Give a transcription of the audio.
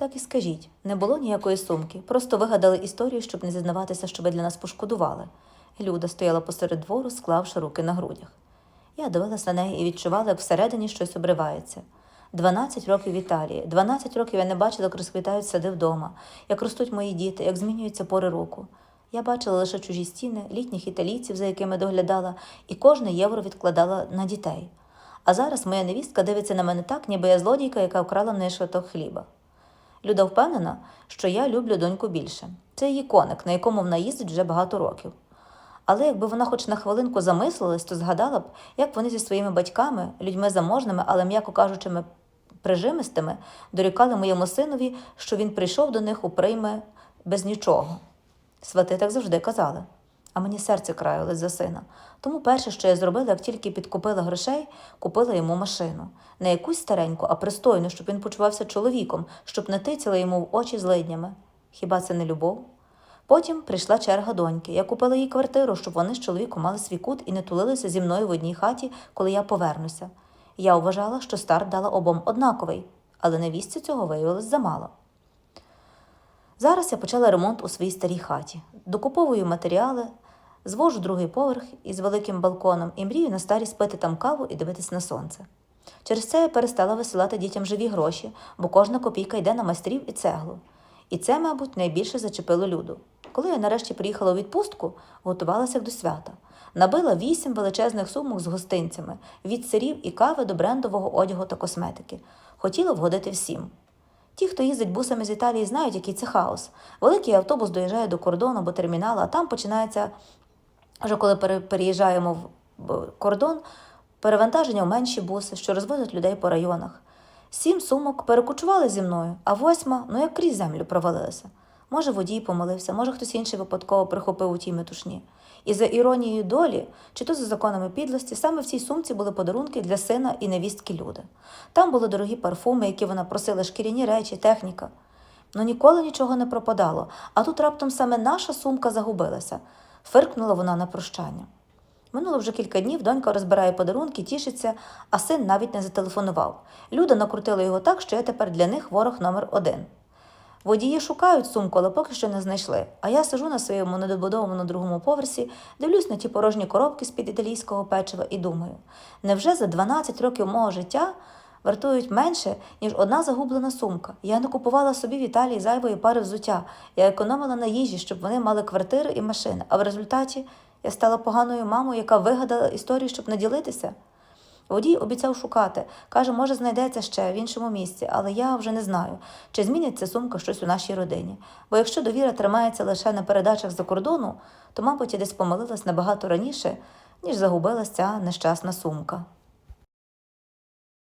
Так і скажіть, не було ніякої сумки, просто вигадали історію, щоб не зізнаватися, що ви для нас пошкодували. Люда стояла посеред двору, склавши руки на грудях. Я дивилася на неї і відчувала, як всередині щось обривається. 12 років Італії, 12 років я не бачила, як розквітають сади вдома, як ростуть мої діти, як змінюються пори року. Я бачила лише чужі стіни, літніх італійців, за якими доглядала, і кожне євро відкладала на дітей. А зараз моя невістка дивиться на мене так, ніби я злодійка, яка вкрала в неї шваток хліба. Люда впевнена, що я люблю доньку більше. Це її коник, на якому вона їздить вже багато років. Але якби вона хоч на хвилинку замислилась, то згадала б, як вони зі своїми батьками, людьми заможними, але, м'яко кажучи, прижимистими, дорікали моєму синові, що він прийшов до них у прийме без нічого. Свати так завжди казали. А мені серце краялось за сина. Тому перше, що я зробила, як тільки підкупила грошей, купила йому машину. Не якусь стареньку, а пристойну, щоб він почувався чоловіком, щоб не тицяла йому в очі злиднями. Хіба це не любов? Потім прийшла черга доньки. Я купила їй квартиру, щоб вони з чоловіком мали свій кут і не тулилися зі мною в одній хаті, коли я повернуся. Я вважала, що старт дала обом однаковий, але невістці цього виявилось замало. Зараз я почала ремонт у своїй старій хаті. Докуповую матеріали, звожу другий поверх із великим балконом і мрію на старість пити там каву і дивитись на сонце. Через це я перестала висилати дітям живі гроші, бо кожна копійка йде на майстрів і цеглу. І це, мабуть, найбільше зачепило люду. Коли я нарешті приїхала у відпустку, готувалася до свята. Набила вісім величезних сумок з гостинцями від сирів і кави до брендового одягу та косметики. Хотіла вгодити всім. Ті, хто їздить бусами з Італії, знають, який це хаос. Великий автобус доїжджає до кордону або терміналу, а там починається, вже коли переїжджаємо в кордон, перевантаження в менші буси, що розвозять людей по районах. Сім сумок перекочували зі мною, а восьма, ну як крізь землю провалилася. Може, водій помилився, може, хтось інший випадково прихопив у тій метушні. І за іронією долі, чи то за законами підлості, саме в цій сумці були подарунки для сина і невістки люди. Там були дорогі парфуми, які вона просила, шкіряні речі, техніка. Ну ніколи нічого не пропадало, а тут раптом саме наша сумка загубилася. Фиркнула вона на прощання. Минуло вже кілька днів, донька розбирає подарунки, тішиться, а син навіть не зателефонував. Люда накрутила його так, що я тепер для них ворог номер один. Водії шукають сумку, але поки що не знайшли. А я сижу на своєму недобудованому другому поверсі, дивлюсь на ті порожні коробки з-під італійського печива і думаю, невже за 12 років мого життя вартують менше, ніж одна загублена сумка? Я не купувала собі в Італії зайвої пари взуття, я економила на їжі, щоб вони мали квартири і машини. А в результаті я стала поганою мамою, яка вигадала історію, щоб не ділитися. Водій обіцяв шукати. Каже, може, знайдеться ще в іншому місці, але я вже не знаю, чи зміниться сумка щось у нашій родині. Бо якщо довіра тримається лише на передачах за кордону, то, мабуть, я десь помилилась набагато раніше, ніж загубилась ця нещасна сумка.